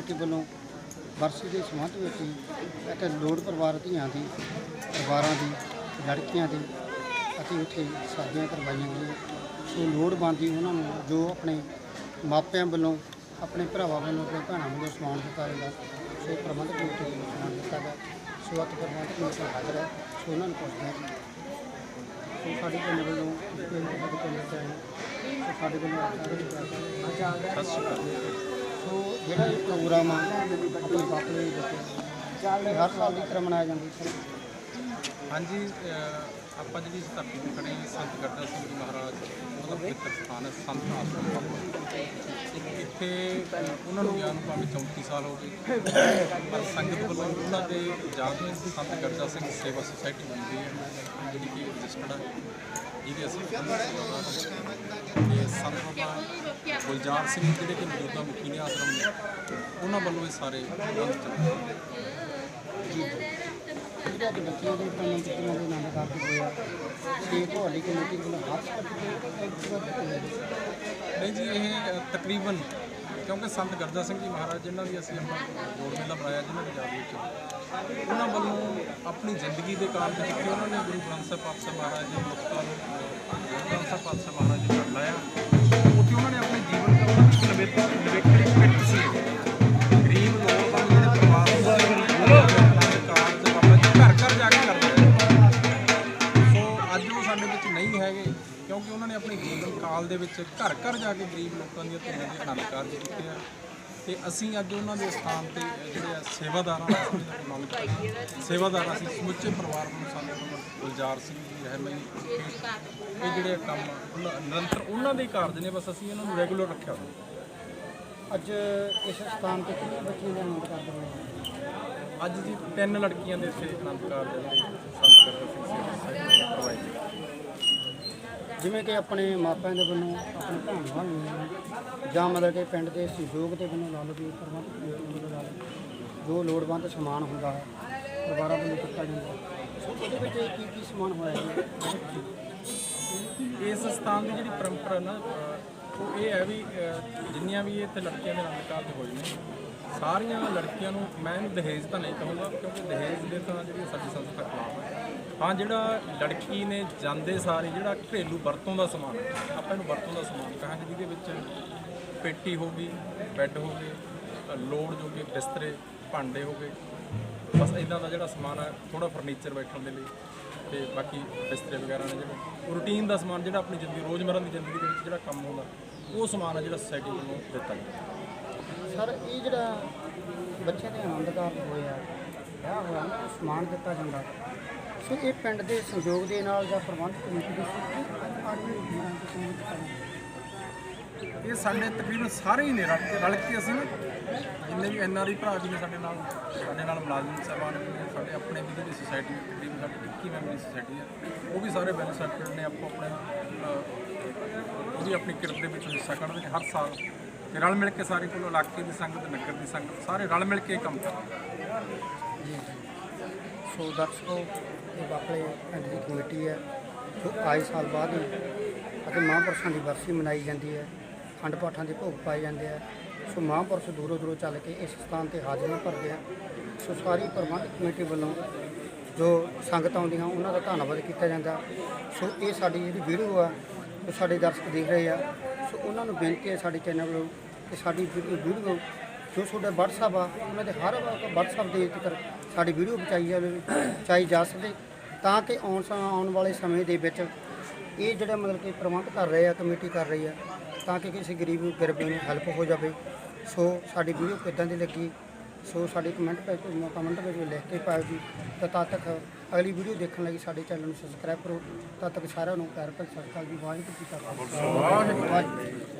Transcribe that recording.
Committee ਵੱਲੋਂ ਵਰਸੀ ਦੇ ਸਮਾਧ ਵਿੱਚ ਅਤੇ ਲੋੜ ਪਰਿਵਾਰ ਧੀਆਂ ਦੀ ਪਰਿਵਾਰਾਂ ਦੀ ਲੜਕੀਆਂ ਦੀ ਅਤੇ ਉੱਥੇ ਸ਼ਾਦੀਆਂ ਕਰਵਾਈਆਂ ਗਈਆਂ। ਸੋ ਲੋੜਵੰਦ ਉਹਨਾਂ ਨੂੰ ਜੋ ਆਪਣੇ ਮਾਪਿਆਂ ਵੱਲੋਂ ਆਪਣੇ ਭਰਾਵਾਂ ਵੱਲੋਂ ਆਪਣੇ ਭੈਣਾਂ ਵੱਲੋਂ ਸਮਾਨ ਦਿੱਤਾ ਜਾਂਦਾ ਸੋ ਪ੍ਰਬੰਧਕ ਕਮੇਟੀ ਵੱਲੋਂ ਸਮਾਨ ਦਿੱਤਾ ਗਿਆ। ਸੋ ਅੱਜ ਪ੍ਰਬੰਧਕ ਕਮੇਟੀ ਹਾਜ਼ਰ ਹੈ ਸੋ ਉਹਨਾਂ ਨੂੰ ਪੁੱਛਦੇ ਹਾਂ। ਸੋ ਸਾਡੇ ਪਿੰਡ ਵੱਲੋਂ ਸਾਡੇ ਪਿੰਡ ਆਏ ਸੋ ਸਾਡੇ ਵੱਲੋਂ ਸਤਿ ਸ਼੍ਰੀ ਅਕਾਲ। ਸੋ ਜਿਹੜਾ ਇਹ ਪ੍ਰੋਗਰਾਮ ਆ ਆਪਣੇ ਬਾਪਲੇ ਦੇ ਵਿੱਚ ਹਰ ਸਾਲ ਦੀ ਤਰ੍ਹਾਂ ਮਨਾਇਆ ਜਾਂਦਾ ਸਰ ਹਾਂਜੀ ਅਹ ਆਪਾਂ ਜਿਹੜੀ ਇਸ ਧਰਤੀ ਤੇ ਖੜੇ ਹਾਂ, ਸੰਤ ਗਰਜਾ ਸਿੰਘ ਜੀ ਮਹਾਰਾਜ ਉਹਨਾਂ ਦਾ ਪਵਿੱਤਰ ਸਥਾਨ ਹੈ ਸੰਤ ਆਸ਼ਰਮ ਬਾਬਾ। ਇੱਥੇ ਅਹ, ਉਹਨਾਂ ਨੂੰ ਗਿਆਨ ਭਾਵੇਂ 34 ਸਾਲ ਹੋ ਗਏ ਪਰ ਸੰਗਤ ਵੱਲੋਂ ਉਹਨਾਂ ਦੇ ਯਾਦ ਵਿੱਚ ਸੰਤ ਗਰਜਾ ਸਿੰਘ ਸੇਵਾ ਸੁਸਾਇਟੀ ਬਣਦੀ ਹੈ ਜਿਹੜੀ ਕਿ ਰਜਿਸਟਰਡ ਹੈ ਜਿਹਦੇ ਅਸੀਂ ਤੇ ਸੰਤ ਬਾਬਾ ਗੁਲਜ਼ਾਰ ਸਿੰਘ ਜਿਹੜੇ ਕਿ ਮੌਜੂਦਾ ਮੁਖੀ ਨੇ ਆਸ਼ਰਮ ਦੇ, ਉਹਨਾਂ ਵੱਲੋਂ ਇਹ ਸਾਰੇ ਪ੍ਰਬੰਧ ਚੱਲਦੇ ਨੇ। ਜਿਹੜੇ ਬੱਚਿਆਂ ਦੇ ਪਿੰਡ ਕਿਤਨਾ ਦੇ ਆਨੰਦ ਕਰਦੇ ਹੋਏ ਆ ਛੇ ਢੋਲੀ ਕਮੇਟੀ ਵੱਲੋਂ ਹਰ ਨਹੀਂ ਜੀ, ਇਹ ਤਕਰੀਬਨ ਕਿਉਂਕਿ ਸੰਤ ਗਰਜਾ ਸਿੰਘ ਜੀ ਮਹਾਰਾਜ, ਜਿਨ੍ਹਾਂ ਦੀ ਅਸੀਂ ਆਪਣਾ ਜੋੜ ਮੇਲਾ ਬਣਾਇਆ ਜਿਨ੍ਹਾਂ ਦੀ ਯਾਦ ਵਿੱਚ ਉਹਨਾਂ ਵੱਲੋਂ ਆਪਣੀ ਜ਼ਿੰਦਗੀ ਦੇ ਕਾਰਨ ਦੇ ਉਹਨਾਂ ਨੇ ਗੁਰੂ ਗ੍ਰੰਥ ਸਾਹਿਬ ਪਾਤਸ਼ਾਹ ਮਹਾਰਾਜ ਜੀ ਨੂੰ ਮੁਕਤਾਂ ਨੂੰ ਅ, ਪਾਤਸ਼ਾਹ ਮਹਾਰਾਜ ਜੀ ਨੂੰ ਲਾਇਆ ਉੱਥੇ ਉਹਨਾਂ ਨੇ ਆਪਣੇ ਜੀਵਨ ਦਾ ਉਹਨਾਂ ਦੀ ਨਵੇਕੜੀ ਪਿੱਟ ਸੀ। ਗਰੀਬ ਲੋਕਾਂ ਜਿਹੜੇ ਪਰਿਵਾਰ ਦੇ ਕਾਰਜ ਬਾਬਾ ਜੀ ਘਰ ਘਰ ਜਾ ਕੇ ਕਰਦੇ ਸੋ ਅੱਜ ਉਹ ਸਾਡੇ ਵਿੱਚ ਨਹੀਂ ਹੈਗੇ ਕਿਉਂਕਿ ਉਹਨਾਂ ਨੇ ਆਪਣੇ ਜੀਵਨ ਕਾਲ ਦੇ ਵਿੱਚ ਘਰ ਘਰ ਜਾ ਕੇ ਗਰੀਬ ਲੋਕਾਂ ਦੀਆਂ ਧੀਆਂ ਦੇ ਆਨੰਦ ਕਾਰਜ ਕੀਤੇ ਆ। ਤੇ ਅਸੀਂ ਅੱਜ ਉਹਨਾਂ ਦੇ ਸਥਾਨ ਤੇ ਜਿਹੜੇ ਆ ਸੇਵਾਦਾਰਾਂ ਦਾ ਹਾਂ। ਸੇਵਾਦਾਰ ਅਸੀਂ ਸਮੁੱਚੇ ਪਰਿਵਾਰ ਨੂੰ ਸਾਨੂੰ ਗੁਲਜ਼ਾਰ ਸਿੰਘ ਜੀ ਰਹਿਮਨੀ ਇਹ ਜਿਹੜੇ ਕੰਮ ਨਿਰੰਤਰ ਉਹਨਾਂ ਦੇ ਕਾਰਜ ਨੇ ਬਸ ਅਸੀਂ ਇਹਨਾਂ ਨੂੰ ਰੈਗੂਲਰ ਰੱਖਿਆ ਹੋਇਆ ਅੱਜ ਇਸ ਸਥਾਨ ਤੇ ਕਿੰਨੇ ਬੱਚਿਆਂ ਦੇ ਆਨੰਦ ਕਰਦੇ ਹੋਏ? ਅੱਜ ਜੀ ਤਿੰਨ ਲੜਕੀਆਂ ਦੇ ਇੱਥੇ ਆਨੰਦ ਕਾਰਜ ਜਿਹੜੇ ਸੰਤ ਸੁਸਾਇਟੀ ਨੇ ਕਰਵਾਏ ਨੇ। ਜਿਵੇਂ ਕਿ ਆਪਣੇ ਮਾਪਿਆਂ ਦੇ ਵੱਲੋਂ ਆਪਣੇ ਭੈਣ ਭਾਈਆਂ ਜਾਂ ਮਤਲਬ ਕਿ ਪਿੰਡ ਦੇ ਸਹਿਯੋਗ ਦੇ ਵੱਲੋਂ ਲਾ ਲਓ ਵੀ ਪ੍ਰਬੰਧਕ ਕਮੇਟੀ ਵੱਲੋਂ ਲਾ ਲਓ ਜੋ ਲੋੜਵੰਦ ਸਮਾਨ ਹੁੰਦਾ ਹੈ ਪਰਿਵਾਰਾਂ ਵੱਲੋਂ ਦਿੱਤਾ ਜਾਂਦਾ ਸੋ ਉਹਦੇ ਵਿੱਚ ਕੀ ਕੀ ਸਮਾਨ ਹੋਇਆ ਜੀ ਇਸ ਸਥਾਨ ਦੀ ਜਿਹੜੀ ਪਰੰਪਰਾ ਨਾ ਉਹ ਇਹ ਹੈ ਵੀ ਜਿੰਨੀਆਂ ਵੀ ਇੱਥੇ ਲੜਕੀਆਂ ਦੇ ਆਨੰਦ ਕਾਰਜ ਹੋਏ ਨੇ, ਸਾਰੀਆਂ ਲੜਕੀਆਂ ਨੂੰ ਮੈਂ ਇਹਨੂੰ ਦਹੇਜ ਤਾਂ ਨਹੀਂ ਕਹੂੰਗਾ, ਕਿਉਂਕਿ ਦਹੇਜ ਦੇ ਤਾਂ ਜਿਹੜੀ ਸਾਡੀ ਸੰਸਥਾ ਖਿਲਾਫ ਹੈ। ਹਾਂ ਜਿਹੜਾ ਲੜਕੀ ਨੇ ਜਾਂਦੇ ਸਾਰੇ ਜਿਹੜਾ ਘਰੇਲੂ ਵਰਤੋਂ ਦਾ ਸਮਾਨ ਆਪਾਂ ਇਹਨੂੰ ਵਰਤੋਂ ਦਾ ਸਮਾਨ ਕਹਾਂਗੇ ਜਿਹਦੇ ਵਿੱਚ ਪੇਟੀ ਹੋ ਗਈ ਬੈੱਡ ਹੋ ਗਏ ਅ, ਲੋੜ ਜੋਗੇ ਬਿਸਤਰੇ ਭਾਂਡੇ ਹੋ ਗਏ ਬਸ ਇਦਾਂ ਦਾ ਜਿਹੜਾ ਸਮਾਨ ਹੈ ਥੋੜਾ ਫਰਨੀਚਰ ਬੈਠਣ ਦੇ ਲਈ ਤੇ ਬਾਕੀ ਬਿਸਤਰੇ ਵਗੈਰਾ ਨੇ ਜਿਹੜੇ ਰੂਟੀਨ ਦਾ ਸਮਾਨ ਜਿਹੜਾ ਆਪਣੀ ਜ਼ਿੰਦਗੀ ਰੋਜ਼ਮਰਰਾ ਦੀ ਜ਼ਿੰਦਗੀ ਦੇ ਵਿੱਚ ਜਿਹੜਾ ਕੰਮ ਹੁੰਦਾ ਉਹ ਸਮਾਨ ਹੈ ਜਿਹੜਾ ਸੋਸਾਇਟੀ ਵੱਲੋਂ ਦਿੱਤਾ ਜਾਂਦਾ ਸਰ ਇਹ ਜਿਹੜਾ ਬੱਚਿਆਂ ਦੇ ਆਨੰਦ ਕਾਰਜ ਹੋਏ ਆ ਹੋਇਆ? ਸਮਾਨ ਦਿੱਤਾ ਜਾਂਦਾ। ਸੋ ਇਹ ਪਿੰਡ ਦੇ ਸਹਿਯੋਗ ਦੇ ਨਾਲ ਜਾਂ ਪ੍ਰਬੰਧਕ ਕਮੇਟੀ ਦੇ ਦੇ ਇਹ ਸਾਡੇ ਤਕਰੀਬਨ ਸਾਰੇ ਹੀ ਨੇ ਰਲ ਕੇ ਰਲ ਕੇ ਅਸੀਂ ਨਾ ਜਿੰਨੇ ਵੀ ਐਨਆਰਆਈ ਭਰਾ ਵੀ ਨੇ ਸਾਡੇ ਨਾਲ ਸਾਡੇ ਨਾਲ ਮੁਲਾਜ਼ਮ ਸਾਹਿਬਾਨ ਨੇ ਸਾਡੇ ਆਪਣੇ ਵੀ ਜਿਹੜੀ ਸੁਸਾਇਟੀ ਤਕਰੀਬਨ ਸਾਡੀ 21 ਮੈਂਬਰੀ ਸੁਸਾਇਟੀ ਹੈ ਉਹ ਵੀ ਸਾਰੇ ਸਰਕਲ ਨੇ ਆਪੋ ਆਪਣੇ ਉਹਦੀ ਆਪਣੀ ਕਿਰਤ ਦੇ ਵਿੱਚ ਹਿੱਸਾ ਕੱਢਦੇ ਨੇ ਹਰ ਸਾਲ। ਤੇ ਰਲ ਮਿਲ ਕੇ ਸਾਰੇ ਕੋਲ ਇਲਾਕੇ ਦੀ ਸੰਗਤ ਨਗਰ ਦੀ ਸੰਗਤ ਸਾਰੇ ਰਲ ਮਿਲ ਕੇ ਕੰਮ ਕਰਦੇ। ਸੋ ਦਰਸ਼ਕੋ ਇਹ ਬਾਪਲੇ ਪਿੰਡ ਦੀ ਕਮੇਟੀ ਹੈ, ਜੋ ਆਏ ਸਾਲ ਬਾਅਦ ਅਤੇ ਮਹਾਂਪੁਰਸ਼ਾਂ ਦੀ ਵਰਸੀ ਮਨਾਈ ਜਾਂਦੀ ਹੈ, ਖੰਡ ਪਾਠਾਂ ਦੇ ਭੋਗ ਪਾਏ ਜਾਂਦੇ ਆ। ਸੋ ਮਹਾਂਪੁਰਸ਼ ਦੂਰੋਂ ਦੂਰੋਂ ਚੱਲ ਕੇ ਇਸ ਸਥਾਨ ਤੇ ਹਾਜ਼ਰੀ ਭਰਦੇ ਆ। ਸੋ ਸਾਰੀ ਪ੍ਰਬੰਧਕ ਕਮੇਟੀ ਵੱਲੋਂ ਜੋ ਸੰਗਤ ਆਉਂਦੀਆਂ, ਉਹਨਾਂ ਦਾ ਧੰਨਵਾਦ ਕੀਤਾ ਜਾਂਦਾ। ਸੋ ਇਹ ਸਾਡੀ ਜਿਹੜੀ ਵੀਡੀਓ ਆ, ਉਹ ਸਾਡੇ ਦਰਸ਼ਕ ਦੇਖ ਰਹੇ ਆ। ਸੋ ਉਹਨਾਂ ਨੂੰ ਬੇਨਤੀ ਹੈ ਸਾਡੇ ਚੈਨਲ ਵੱਲੋਂ ਕਿ ਸਾਡੀ ਵੀਡੀਓ ਜੋ ਤੁਹਾਡਾ WhatsApp ਆ, ਉਹਨਾਂ ਦੇ ਹਰ WhatsApp ਦੇ ਉੱਤੇ ਸਾਡੀ ਵੀਡੀਓ ਪਹੁੰਚਾਈ ਜਾਵੇ ਪਹੁੰਚਾਈ ਜਾ ਸਕੇ ਤਾਂ ਕਿ ਆਉਣ ਸਾ- ਆਉਣ ਵਾਲੇ ਸਮੇਂ ਦੇ ਵਿੱਚ ਇਹ ਜਿਹੜਾ ਮਤਲਬ ਕਿ ਪ੍ਰਬੰਧ ਕਰ ਰਹੇ ਆ ਕਮੇਟੀ ਕਰ ਰਹੀ ਆ ਤਾਂ ਕਿ ਕਿਸੇ ਗਰੀਬ ਗਰੀਬੀ ਨੂੰ ਹੈਲਪ ਹੋ ਜਾਵੇ। ਸੋ ਸਾਡੀ ਵੀਡੀਓ ਕਿੱਦਾਂ ਦੀ ਲੱਗੀ ਸੋ ਸਾਡੀ ਕਮੈਂਟ ਵਿੱਚ ਕਮੈਂਟ ਵਿੱਚ ਲਿਖ ਕੇ ਪਾਓ ਜੀ। ਤਾਂ ਤਦ ਤੱਕ ਅਗਲੀ ਵੀਡੀਓ ਦੇਖਣ ਲਈ ਸਾਡੇ ਚੈਨਲ ਨੂੰ ਸਬਸਕ੍ਰਾਈਬ ਕਰੋ। ਤਦ ਤੱਕ ਸਾਰਿਆਂ ਨੂੰ ਪਿਆਰ ਭਰੀ ਸਤਿ ਸ਼੍ਰੀ ਅਕਾਲ ਜੀ। ਵਾਹਿਗੁਰੂ ਜੀ ਕਾ ਖਾਲਸਾ। ਵਾਹਿਗੁਰੂ ਜੀ ਕੀ ਫਤਿਹ।